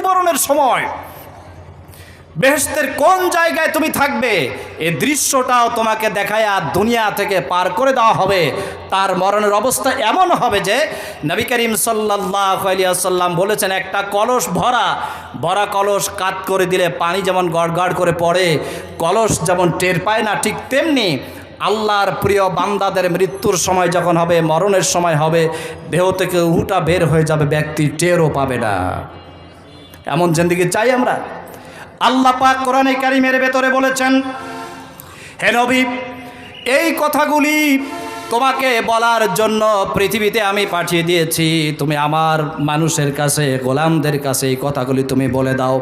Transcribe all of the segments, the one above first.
মৃত্যুবরণের সময় বেহেস্তের কোন জায়গায় তুমি থাকবে? এ দৃশ্যটাও তোমাকে দেখায় আর দুনিয়া থেকে পার করে দেওয়া হবে। তার মরণের অবস্থা এমন হবে যে, নবী করিম সাল্লাহ বলেছেন, একটা কলস ভরা ভরা কলস কাত করে দিলে পানি যেমন গড়গড় করে পড়ে, কলস যেমন টের পায় না, ঠিক তেমনি আল্লাহর প্রিয় বান্দাদের মৃত্যুর সময় যখন হবে, মরণের সময় হবে, দেহ থেকে উহুটা বের হয়ে যাবে, ব্যক্তি টেরও পাবে না। এমন জিন্দিগি চাই আমরা? আল্লাহ পাক কোরআনে কারিমের ভেতরে বলেছেন, হে নবী, এই কথাগুলি তোমাকে বলার জন্য পৃথিবীতে আমি পাঠিয়ে দিয়েছি। তুমি আমার মানুষের কাছে, গোলামদের কাছে এই কথাগুলি তুমি বলে দাও।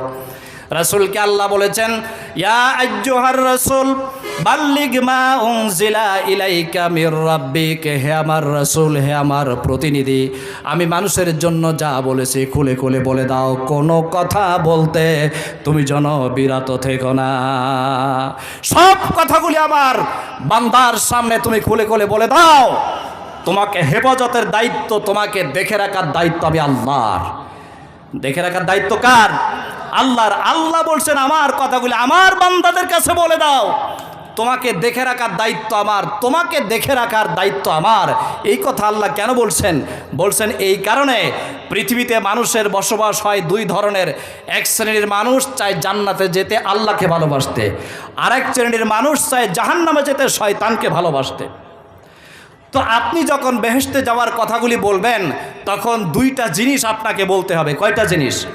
রাসূলকে আল্লাহ বলেছেন, ইয়া রাসূল ইলাইকা হে আমার রাসূল, হে আমার প্রতিনিধি, আমি মানুষের জন্য যা বলেছি খুলে খুলে বলে দাও, কোনো কথা বলতে তুমি যেন বিরত থেকো না। সব কথাগুলি আমার বান্দার সামনে তুমি খুলে খুলে বলে দাও। তোমাকে হেফাজতের দায়িত্ব, তোমাকে দেখে রাখার দায়িত্ব আমি আল্লাহর। দেখে রাখার দায়িত্ব কার? আল্লাহর আল্লাহ বলছেন, আমার কথাগুলি আমার বান্দাদের কাছে বলে দাও। তোমাকে দেখে রাখার দায়িত্ব আমার, তোমাকে দেখে রাখার দায়িত্ব আমার। এই কথা আল্লাহ কেন বলছেন? বলছেন, এই কারণে পৃথিবীতে মানুষের বসবাস হয় দুই ধরনের। এক শ্রেণির মানুষ চায় জান্নাতে যেতে আল্লাহকে ভালোবাসতে আর এক শ্রেণির মানুষ চায় জাহান্নামে যেতে শয়তানকে ভালোবাসতে। তো আপনি যখন বেহেস্তে যাওয়ার কথাগুলি বলবেন, তখন দুইটা জিনিস আপনাকে বলতে হবে। কয়টা জিনিস?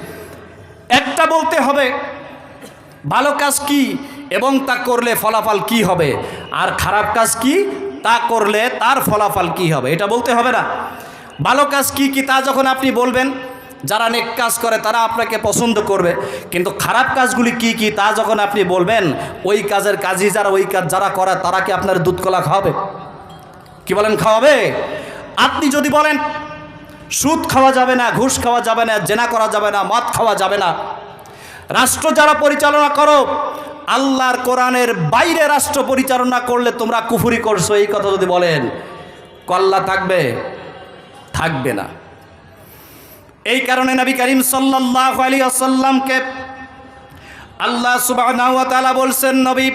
একটা বলতে হবে, ভালো কাজ কি এবং তা করলে ফলাফল কি হবে? আর খারাপ কাজ কি? তা করলে তার ফলাফল কি হবে? এটা বলতে হবে না। ভালো কাজ কি কি তা যখন আপনি বলবেন, যারা নেক কাজ করে তারা আপনাকে পছন্দ করবে। কিন্তু খারাপ কাজগুলি কি কি তা যখন আপনি বলবেন, ওই কাজের কাজই যারা, ওই কাজ যারা করে তারা কি আপনার দুধ কলা খাওয়াবে? কি বলেন, খাওয়াবে? আপনি যদি বলেন সুদ খাওয়া যাবে না, ঘুষ খাওয়া যাবে না, জেনা করা যাবে না, মদ খাওয়া যাবে না। রাষ্ট্র যারা পরিচালনা করো, আল্লাহর কোরআনের বাইরে রাষ্ট্র পরিচালনা করলে তোমরা কুফুরি করছ, এই কথা যদি বলেন, কল্লা থাকবে? থাকবে না। এই কারণে নবী করিম সাল্লাহ আলী আসাল্লামকে আল্লাহ সুবাহ বলছেন, নবী,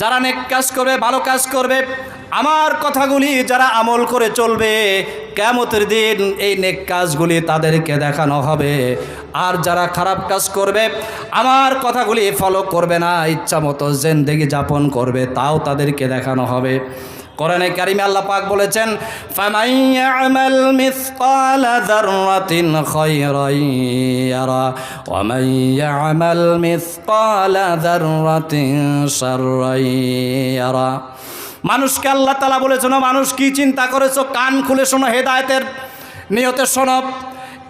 যারা নেক কাজ করবে, ভালো কাজ করবে, আমার কথাগুলি যারা আমল করে চলবে কেমতের দিন এই নেক কাজগুলি তাদেরকে দেখানো হবে। আর যারা খারাপ কাজ করবে, আমার কথাগুলি ফলো করবে না ইচ্ছা মতো জেন্দেগি যাপন করবে, তাও তাদেরকে দেখানো হবে। কোরআনে কারিমে আল্লাহ পাক বলেছেন ফামাই ইয়ামাল মিসকালা যাররাতিন খায়রান ইয়ারা ওয়া ইয়ামাল মিসকালা যাররাতিন শাররান ইয়ারা। মানুষকে আল্লাহ তালা বলেছেন মানুষ, কি চিন্তা করেছ? কান খুলে শোনো, হেদায়তের নিয়তে শোনো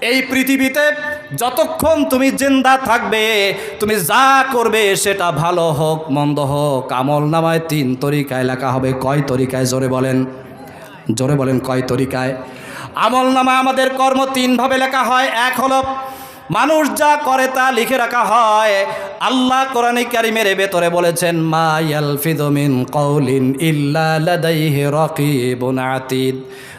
এই পৃথিবীতে যতক্ষণ তুমি জিন্দা থাকবে, তুমি যা করবে সেটা ভালো হোক, মন্দ হোক। আমল নামায় তিন তরিকায় লেখা হবে। কয় তরিকায়? জোরে বলেন। জোরে বলেন, কয় তরিকায়? আমল নামা আমাদের কর্ম তিনভাবে লেখা হয়। এক হলো মানুষ যা করে তা লিখে রাখা হয়। আল্লাহ কোরআন কারিমের ভেতরে বলেছেন, মা আতিদ।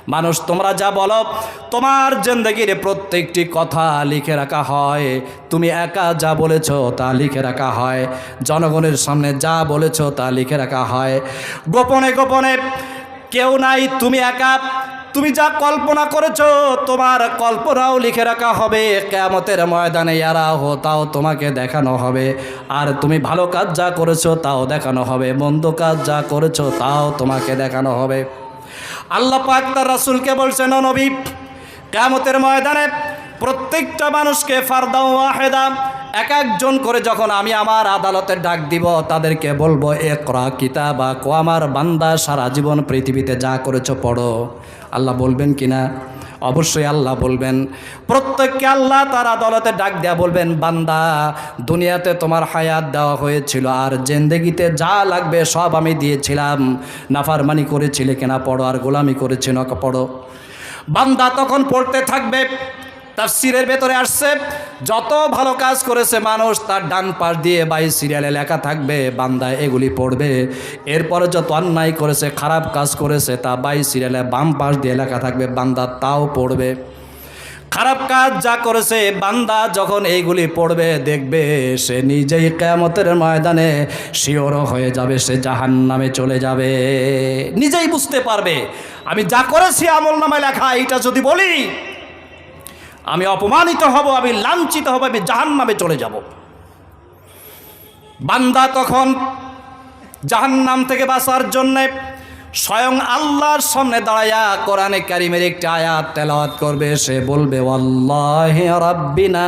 মানুষ, তোমরা যা বলো, তোমার জিন্দগির প্রত্যেকটি কথা লিখে রাখা হয়। তুমি একা যা বলেছ তা লিখে রাখা হয়। জনগণের সামনে যা বলেছ তা লিখে রাখা হয়। গোপনে গোপনে কেউ নাই, তুমি একা। তুমি যা কল্পনা করেছ, তোমার কল্পনাও লিখে রাখা হবে। কেমতের ময়দানে ইয়ারা হো তাও তোমাকে দেখানো হবে। আর তুমি ভালো কাজ যা করেছ, তাও দেখানো হবে। মন্দ কাজ যা করেছ, তাও তোমাকে দেখানো হবে। আল্লাহ পাক তার রাসুলকে বলছেন, "ও নবী কেমতের ময়দানে প্রত্যেকটা মানুষকে ফারদা ওয়াহেদা এক একজন করে যখন আমি আমার আদালতে ডাক দিব, তাদেরকে বলব এ করা একরা কিতাবা, কো আমার বান্দা সারা জীবন পৃথিবীতে যা করেছ পড়ো। আল্লাহ বলবেন কিনা অবশ্যই আল্লাহ বলবেন। প্রত্যেককে আল্লাহ তার আদালতে ডাক দেয়া বলবেন, বান্দা, দুনিয়াতে তোমার হায়াত দেওয়া হয়েছিল আর জেন্দেগিতে যা লাগবে সব আমি দিয়েছিলাম। নাফারমানি করেছিলে কিনা পড়ো আর গোলামি করেছিল পড়ো। বান্দা তখন পড়তে থাকবে তাফসিরের ভেতরে আসছে, যত ভালো কাজ করেছে মানুষ, তার ডান পাশ দিয়ে বাই সিরিয়ালে লেখা থাকবে, বান্দা এগুলি পড়বে। এরপরে যত অন্যায় করেছে, খারাপ কাজ করেছে, তা বাই সিরিয়ালে বাম পাশ দিয়ে লেখা থাকবে, বান্দা তাও পড়বে। খারাপ কাজ যা করেছে, বান্দা যখন এইগুলি পড়বে, দেখবে সে নিজেই কেয়ামতের ময়দানে শিওর হয়ে যাবে, সে জাহান নামে চলে যাবে। নিজেই বুঝতে পারবে, আমি যা করেছি আমল নামে লেখা, এইটা যদি বলি আমি অপমানিত হব, আমি লাঞ্ছিত হব, আমি জাহান নামে চলে যাব। বান্দা তখন জাহান্নাম থেকে বাঁচার জন্যে স্বয়ং আল্লাহর সামনে দাঁড়াইয়া কোরআনে কারিমের একটি আয়াত তেলাওয়াত করবে। সে বলবে আল্লাহ রাব্বিনা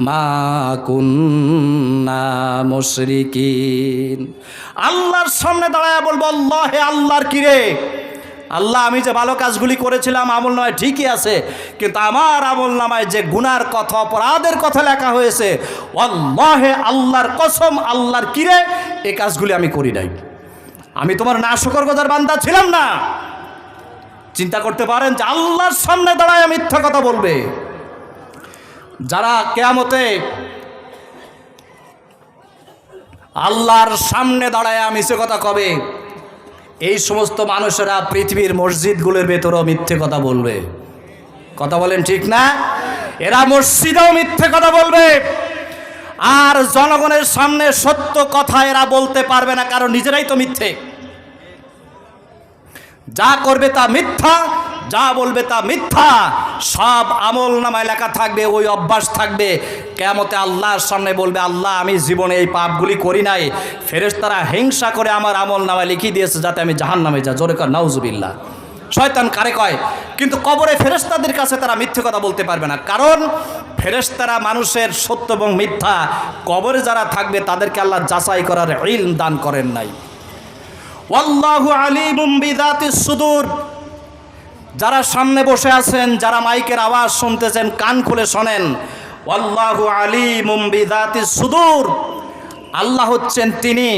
মা কুন্না মুশরিকিন। আল্লাহর সামনে দাঁড়াইয়া বলব আল্লাহ আল্লাহর কিরে আল্লাহ, আমি যে ভালো কাজগুলি করেছিলাম, আমল নামায় ঠিকই আছে। কিন্তু আমার আমল নামায় যে গুনার কথা, অপরাধের কথা লেখা হয়েছে অল্লাহে আল্লাহর কসম, আল্লাহর কিরে এই কাজগুলি আমি করি নাই। আমি তোমার না শকরগজার বান্দা ছিলাম না। চিন্তা করতে পারেন যে আল্লাহর সামনে দাঁড়ায় মিথ্যা কথা বলবে। যারা কেয়ামতে আল্লাহর সামনে দাঁড়ায় মিছে কথা কবে এই সমস্ত মানুষেরা পৃথিবীর মসজিদগুলোর ভেতরেও মিথ্যে কথা বলবে। কথা বলেন ঠিক না? এরা মসজিদেও মিথ্যে কথা বলবে। আর জনগণের সামনে সত্য কথা এরা বলতে পারবে না, কারণ নিজেরাই তো মিথ্যে। যা করবে তা মিথ্যা, যা বলবে তা মিথ্যা। সব আমল নামায় লেখা থাকবে, ওই অভ্যাস থাকবে। কেমতে আল্লাহর সামনে বলবে, আল্লাহ, আমি জীবনে এই পাপগুলি করি নাই। ফেরেস তারা হিংসা করে আমার আমল নামায় লিখিয়ে দিয়েছে যাতে আমি জাহান নামে যা জোরে কর নাউজুবিল্লা শয়তান কারে কয়? কিন্তু কবরে ফেরেস্তাদের কাছে তারা মিথ্যে কথা বলতে পারবে না। কারণ ফেরেস্তারা মানুষের সত্য এবং মিথ্যা। কবরে যারা থাকবে, তাদেরকে আল্লাহ যাচাই করার ইলম দান করেন নাই। বিদাতিস সুদূর। যারা সামনে বসে আছেন, যারা মাইকের আওয়াজ শুনতেছেন, কান খুলে শোনেন, ওয়াল্লাহু আলিমুম বিদাতিস সুদূর। আল্লাহ হচ্ছেন তিনি,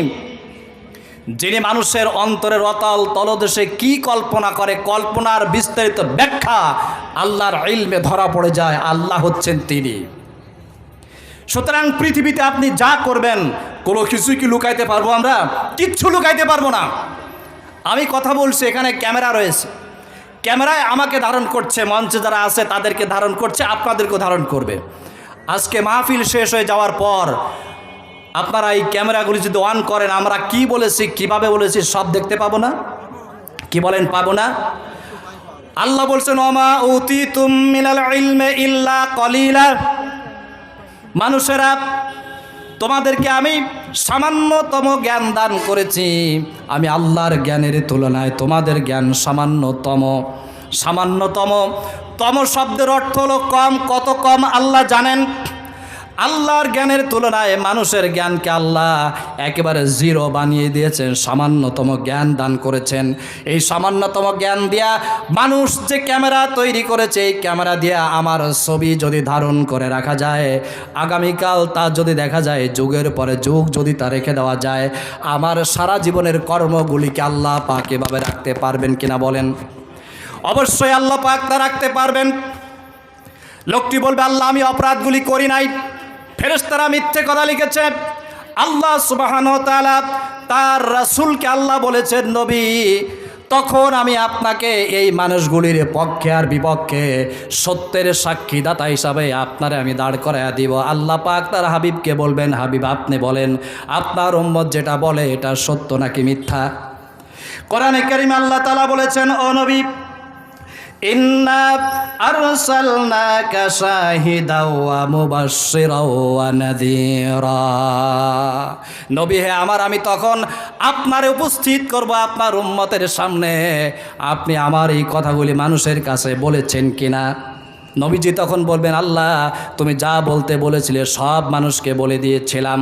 যিনি মানুষের অন্তরের অতল তলদেশে কি কল্পনা করে, কল্পনার বিস্তারিত ব্যাখ্যা আল্লাহর ইলমে ধরা পড়ে যায়, আল্লাহ হচ্ছেন তিনি। সুতরাং পৃথিবীতে আপনি যা করবেন, কোনো কিছুই কি লুকাইতে পারব আমরা? কিচ্ছু লুকাইতে পারব না। আমি কথা বলছি, এখানে ক্যামেরা রয়েছে। ক্যামেরায় আমাকে ধারণ করছে, মঞ্চে যারা আছে তাদেরকে ধারণ করছে, আপনাদেরকেও ধারণ করবে। আজকে মাহফিল শেষ হয়ে যাওয়ার পর আপনারা এই ক্যামেরাগুলি যদি অন করেন, আমরা কি বলেছি, কীভাবে বলেছি, সব দেখতে পাবো না? কি বলেন, পাবো না? আল্লাহ বলছেন, ওমা উতি মিনাল কলিলা। মানুষেরা, তোমাদেরকে আমি সামান্যতম জ্ঞান দান করেছি। আমি আল্লাহর জ্ঞানের তুলনায় তোমাদের জ্ঞান সামান্যতম। সামান্যতম। তম শব্দের অর্থ হলো কম, কত কম, আল্লাহ জানেন। আল্লাহর জ্ঞানের তুলনায় মানুষের জ্ঞানকে আল্লাহ একেবারে জিরো বানিয়ে দিয়েছেন, সামান্যতম জ্ঞান দান করেছেন। এই সামান্যতম জ্ঞান দিয়া মানুষ যে ক্যামেরা তৈরি করেছে, এই ক্যামেরা দিয়া আমার ছবি যদি ধারণ করে রাখা যায়, আগামীকাল তা যদি দেখা যায়, যুগের পরে যুগ যদি তা রেখে দেওয়া যায়, আমার সারা জীবনের কর্মগুলিকে আল্লাহ পাক এভাবে রাখতে পারবেন কিনা বলেন? অবশ্যই আল্লাহ পাক তা রাখতে পারবেন। লোকটি বলবে, আল্লাহ, আমি অপরাধগুলি করি নাই। ফেরেস্তারা মিথ্যে কথা লিখেছে। আল্লাহ সুবাহান তার রাসুলকে আল্লাহ বলেছেন, নবী, তখন আমি আপনাকে এই মানুষগুলির পক্ষে আর বিপক্ষে সত্যের সাক্ষীদাতা হিসাবে আপনারে আমি দাঁড় করাইয়া দিব। আল্লাহ পাক তার হাবিবকে বলবেন, হাবিব, আপনি বলেন, আপনার উম্মত যেটা বলে এটা সত্য নাকি মিথ্যা? কোরআনে কারিম আল্লাহ তালা বলেছেন, ও নবী নবী হে আমার, আমি তখন আপনারে উপস্থিত করব আপনার উম্মতের সামনে। আপনি আমার এই কথাগুলি মানুষের কাছে বলেছেন কিনা? নবীজি তখন বলবেন, আল্লাহ, তুমি যা বলতে বলেছিলে সব মানুষকে বলে দিয়েছিলাম।